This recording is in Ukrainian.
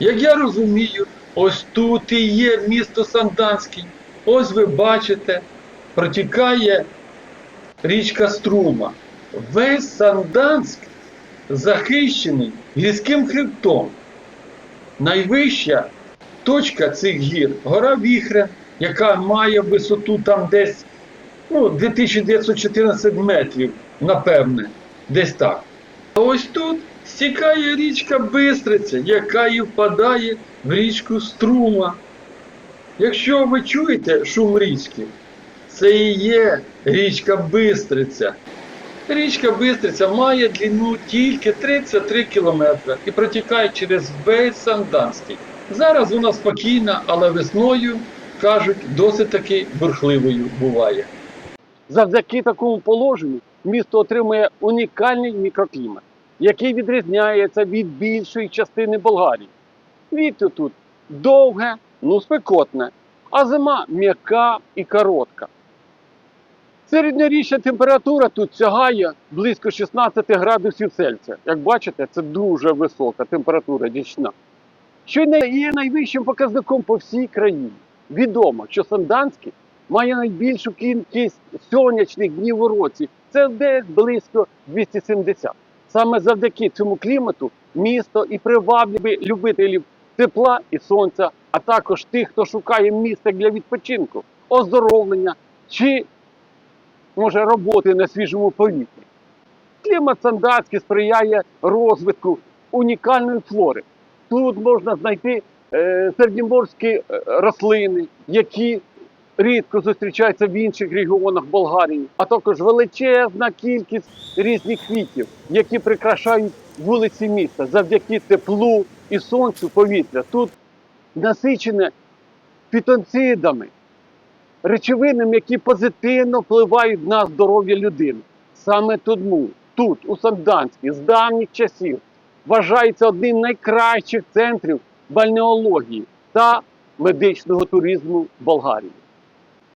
Як я розумію, ось тут і є місто Санданський. Ось ви бачите, протікає річка Струма. Весь Санданськ захищений гірським хребтом. Найвища точка цих гір гора Віхрен, яка має висоту там десь ну, 2914 метрів, напевне, десь так. А ось тут стікає річка Бистриця, яка і впадає в річку Струма. Якщо ви чуєте шум річки, це і є річка Бистриця. Річка Бистриця має длину тільки 33 кілометри і протікає через весь Санданський. Зараз вона спокійна, але весною, кажуть, досить таки бурхливою буває. Завдяки такому положенню місто отримує унікальний мікроклімат, який відрізняється від більшої частини Болгарії. Літо тут довге, ну спекотне, а зима м'яка і коротка. Середньорічна температура тут сягає близько 16 градусів Цельсія. Як бачите, це дуже висока температура річна, що є найвищим показником по всій країні. Відомо, що Санданський має найбільшу кількість сонячних днів у році. Це десь близько 270. Саме завдяки цьому клімату місто і приваблює любителів тепла і сонця, а також тих, хто шукає місце для відпочинку, оздоровлення чи може роботи на свіжому повітрі. Клімат Сандацький сприяє розвитку унікальної флори. Тут можна знайти е, середньоморські е, рослини, які рідко зустрічаються в інших регіонах Болгарії, а також величезна кількість різних квітів, які прикрашають вулиці міста завдяки теплу і сонцю повітря. Тут насичене фітонцидами, речовинами, які позитивно впливають на здоров'я людини. Саме тому тут, у Санданській, з давніх часів, вважається одним з найкращих центрів бальнеології та медичного туризму Болгарії.